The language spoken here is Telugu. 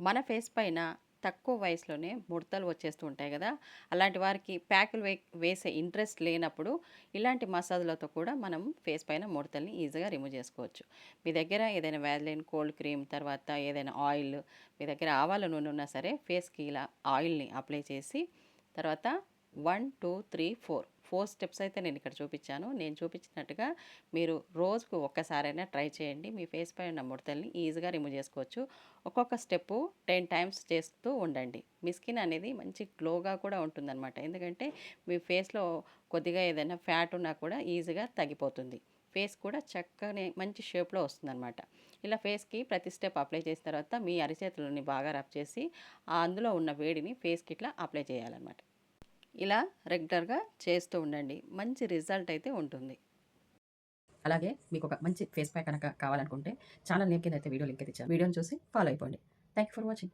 మన ఫేస్ పైన తక్కువ వయసులోనే ముడతలు వచ్చేస్తూ ఉంటాయి కదా. అలాంటి వారికి ప్యాకులు వే వేసే ఇంట్రెస్ట్ లేనప్పుడు ఇలాంటి మసాజ్లతో కూడా మనం ఫేస్ పైన ముడతల్ని ఈజీగా రిమూవ్ చేసుకోవచ్చు. మీ దగ్గర ఏదైనా వ్యాజ్లైన్ కోల్డ్ క్రీమ్ తర్వాత ఏదైనా ఆయిల్ మీ దగ్గర ఆవాల నూనె ఉన్నా సరే ఫేస్కి ఇలా ఆయిల్ని అప్లై చేసి తర్వాత one two three four four steps అయితే నేను ఇక్కడ చూపించాను. నేను చూపించినట్టుగా మీరు రోజుకు ఒక్కసారైనా ట్రై చేయండి. మీ ఫేస్ పై ఉన్న ముడతల్ని ఈజీగా రిమూవ్ చేసుకోవచ్చు. ఒక్కొక్క స్టెప్పు టెన్ టైమ్స్ చేస్తూ ఉండండి. మీ స్కిన్ అనేది మంచి గ్లోగా కూడా ఉంటుందన్నమాట. ఎందుకంటే మీ ఫేస్లో కొద్దిగా ఏదైనా ఫ్యాట్ ఉన్నా కూడా ఈజీగా తగ్గిపోతుంది. ఫేస్ కూడా చక్కని మంచి షేప్లో వస్తుందన్నమాట. ఇలా ఫేస్కి ప్రతి స్టెప్ అప్లై చేసిన తర్వాత మీ అరిచేతులని బాగా రబ్ చేసి అందులో ఉన్న వేడిని ఫేస్కి ఇట్లా అప్లై చేయాలన్నమాట. ఇలా రెగ్యులర్గా చేస్తూ ఉండండి. మంచి రిజల్ట్ అయితే ఉంటుంది. అలాగే మీకు ఒక మంచి ఫేస్ ప్యాక్ కనుక కావాలనుకుంటే ఛానల్ నేమ్ కింద అయితే వీడియో లింక్ అయితే ఇచ్చాను. వీడియోని చూసి ఫాలో అయిపోండి. Thank you for watching.